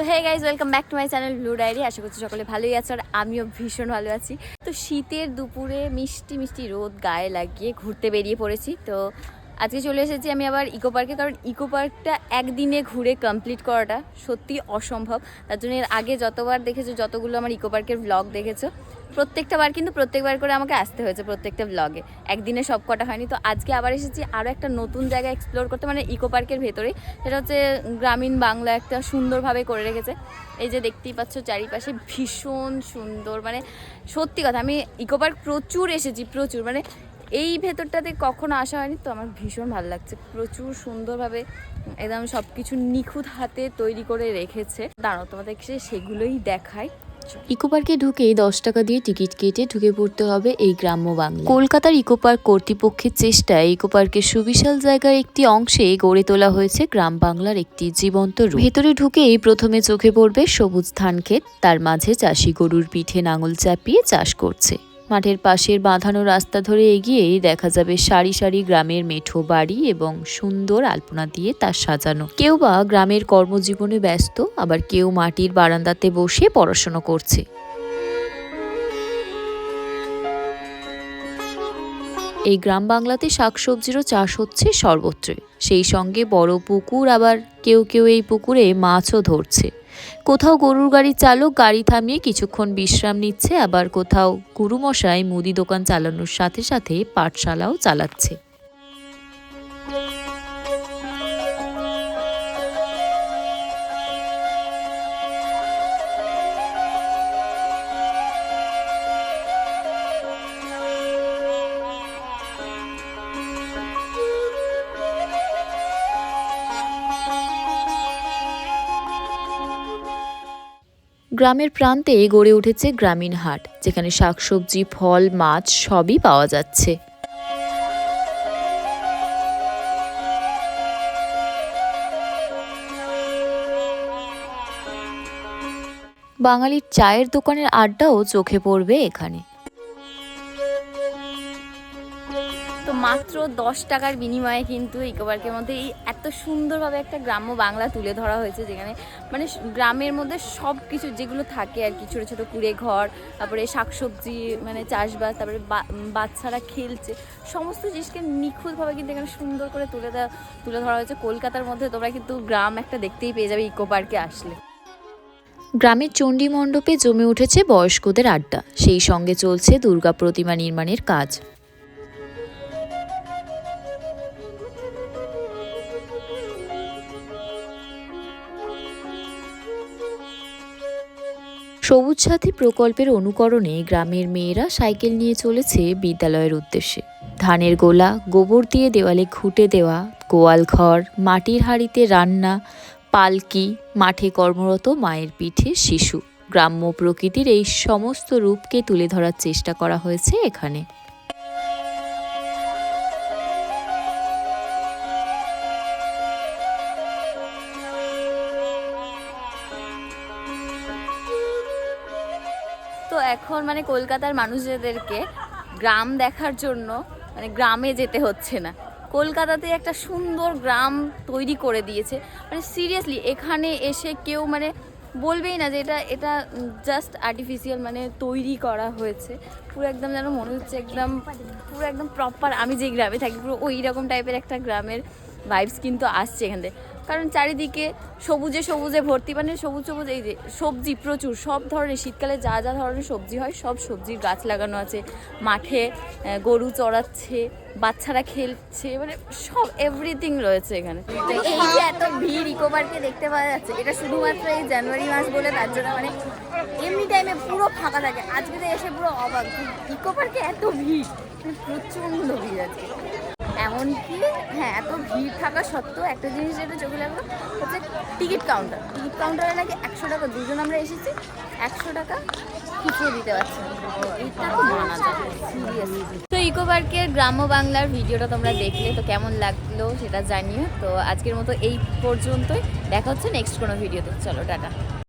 So hey guys welcome back to my channel Blue Diary আশা করছি সকলে ভালোই আছে আর আমিও ভীষণ ভালো আছি। তো শীতের দুপুরে মিষ্টি মিষ্টি রোদ গায়ে লাগিয়ে ঘুরতে বেরিয়ে পড়েছি। তো আজকে চলে এসেছি আমি আবার ইকো পার্কে, কারণ ইকো পার্কটা একদিনে ঘুরে কমপ্লিট করাটা সত্যি অসম্ভব। তার জন্য এর আগে যতবার দেখেছ, যতগুলো আমার ইকো পার্কের ব্লগ দেখেছ, প্রত্যেকটা বার কিন্তু প্রত্যেকবার করে আমাকে আসতে হয়েছে প্রত্যেকটা ব্লগে একদিনে সব কটা হয়নি। তো আজকে আবার এসেছি আরও একটা নতুন জায়গা এক্সপ্লোর করতে মানে ইকো পার্কের ভেতরেই। সেটা হচ্ছে গ্রামীণ বাংলা একটা সুন্দরভাবে করে রেখেছে। এই যে দেখতেই পাচ্ছ চারিপাশে ভীষণ সুন্দর মানে সত্যি কথা, আমি ইকো পার্ক প্রচুর এসেছি, প্রচুর। মানে এই ভেতরটাতে কখনো আসা হয়নি, তো আমার ভীষণ ভালো লাগছে। প্রচুর সুন্দরভাবে একদম সব কিছু নিখুঁত হাতে তৈরি করে রেখেছে। দাঁড়াও তোমাদেরকে সেগুলোই দেখায় ইকো পার্কে ঢুকেই দশ টাকা দিয়ে টিকিট কেটে ঢুকে পড়তে হবে এই গ্রাম্য বাংলা কলকাতার ইকো পার্ক কর্তৃপক্ষের চেষ্টায় ইকো পার্কের সুবিশাল জায়গার একটি অংশে গড়ে তোলা হয়েছে গ্রাম বাংলার একটি জীবন্ত রূপ। ভেতরে ঢুকেই প্রথমে চোখে পড়বে সবুজ ধান ক্ষেত তার মাঝে চাষি গরুর পিঠে নাঙল চাপিয়ে চাষ করছে। মাঠের পাশের বাঁধানো রাস্তা ধরে এগিয়েই দেখা যাবে সারি সারি গ্রামের মেঠো বাড়ি এবং সুন্দর আলপনা দিয়ে তার সাজানো। কেউ বা গ্রামের কর্মজীবনে ব্যস্ত, আবার কেউ মাটির বারান্দাতে বসে পড়াশোনা করছে। এই গ্রাম বাংলাতে শাকসবজিরও চাষ হচ্ছে সর্বত্রই সেই সঙ্গে বড় পুকুর আবার কেউ কেউ এই পুকুরে মাছও ধরছে। কোথাও গরুর গাড়ির চালক গাড়ি থামিয়ে কিছুক্ষণ বিশ্রাম নিচ্ছে, আবার কোথাও গুরুমশাই মুদি দোকান চালানোর সাথে সাথে পাঠশালাও চালাচ্ছে। গ্রামের প্রান্তে গড়ে উঠেছে গ্রামীণ হাট, যেখানে শাকসবজি, ফল, মাছ সবই পাওয়া যাচ্ছে। বাঙালির চায়ের দোকানের আড্ডাও চোখে পড়বে এখানে। মাত্র দশ টাকার বিনিময়ে কিন্তু ইকো পার্কের মধ্যে এই এত সুন্দরভাবে একটা গ্রাম্য বাংলা তুলে ধরা হয়েছে যেখানে মানে গ্রামের মধ্যে সব কিছু যেগুলো থাকে আর কি, ছোটো ছোটো কুড়ে ঘর, তারপরে শাকসবজি মানে চাষবাস, তারপরে বাচ্চারা খেলছে, সমস্ত জিনিসকে নিখুঁতভাবে কিন্তু এখানে সুন্দর করে তুলে দেওয়া, তুলে ধরা হয়েছে। কলকাতার মধ্যে তোমরা কিন্তু গ্রাম একটা দেখতেই পেয়ে যাবে ইকো পার্কে আসলে। গ্রামের চণ্ডী মণ্ডপে জমে উঠেছে বয়স্কদের আড্ডা। সেই সঙ্গে চলছে দুর্গা প্রতিমা নির্মাণের কাজ। সবুজ সাথী প্রকল্পের অনুকরণে গ্রামের মেয়েরা সাইকেল নিয়ে চলেছে বিদ্যালয়ের উদ্দেশ্যে। ধানের গোলা, গোবর দিয়ে দেওয়ালে খুঁটে দেওয়া, গোয়াল ঘর, মাটির হাড়িতে রান্না, পালকি, মাঠে কর্মরত মায়ের পিঠে শিশু। গ্রাম্য প্রকৃতির এই সমস্ত রূপকে তুলে ধরার চেষ্টা করা হয়েছে এখানে। এখন মানে কলকাতার মানুষদেরকে গ্রাম দেখার জন্য মানে গ্রামে যেতে হচ্ছে না। কলকাতাতে একটা সুন্দর গ্রাম তৈরি করে দিয়েছে। মানে সিরিয়াসলি এখানে এসে কেউ মানে বলবেই না যে এটা এটা জাস্ট আর্টিফিশিয়াল মানে তৈরি করা হয়েছে। পুরো একদম যেন মনে হচ্ছে একদম, পুরো একদম প্রপার আমি যে গ্রামে থাকি, পুরো ওই রকম টাইপের একটা গ্রামের ভাইবস কিন্তু আসছে এখান থেকে। কারণ চারিদিকে সবুজে সবুজে ভর্তি মানে সবুজ সবুজ, এই যে সবজি প্রচুর, সব ধরনের, শীতকালে যা যা ধরনের সবজি হয়, সব সবজির গাছ লাগানো আছে। মাঠে গরু চড়াচ্ছে, বাচ্চারা খেলছে মানে সব এভরিথিং রয়েছে এখানে। এই যে এত ভিড় ইকো পার্কে দেখতে পাওয়া যাচ্ছে, এটা শুধুমাত্র এই জানুয়ারি মাস বলে তার জন্য মানে এমনি টাইমে পুরো ফাঁকা থাকে। আজকে তো এসে পুরো অবাক। ইকো পার্কে এত ভিড় মানে প্রচণ্ড ভিড় আছে এমনকি হ্যাঁ এত ভিড় থাকা সত্ত্বেও একটা জিনিস যেটা চোখে লাগল হচ্ছে টিকিট কাউন্টার। টিকিট কাউন্টারে নাকি একশো টাকা, দুজন আমরা এসেছি, একশো টাকা খুচরো দিতে পারছি তো তো ইকো পার্কের গ্রাম্য বাংলার ভিডিওটা তোমরা দেখলে, তো কেমন লাগল সেটা জানিও। তো আজকের মতো এই পর্যন্তই, দেখা হচ্ছে নেক্সট কোনো ভিডিওতে। চলো, টাটা।